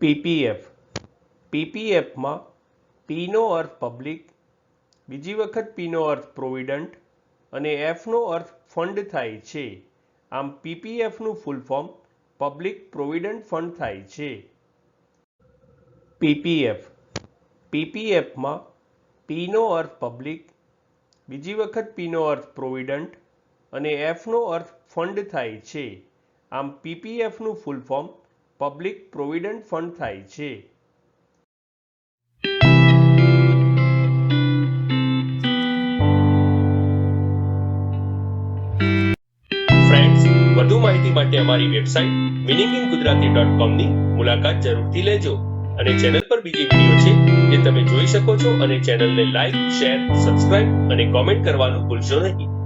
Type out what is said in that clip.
PPF. પીપીએફમાં પીનો અર્થ public, બીજી વખત પીનો અર્થ provident અને એફનો અર્થ ફંડ થાય છે. આમ પીપીએફનું full form public provident fund થાય છે. પીપીએફ. પીપીએફમાં પીનો અર્થ પબ્લિક, બીજી વખત પીનો અર્થ પ્રોવિડન્ટ અને એફનો અર્થ ફંડ થાય છે. આમ પીપીએફનું full form public provident fund થાય છે. ફ્રેન્ડ્સ વધુ માહિતી માટે અમારી website meaning in Gujarati dot કોમની મુલાકાત જરૂરથી લેજો. અને ચેનલ પર બીજી વીડિયો છે જે તમે જોઈ શકો છો અને ચેનલને લાઈક શેર સબસ્ક્રાઇબ અને કોમેન્ટ કરવાનું ભૂલશો નહીં.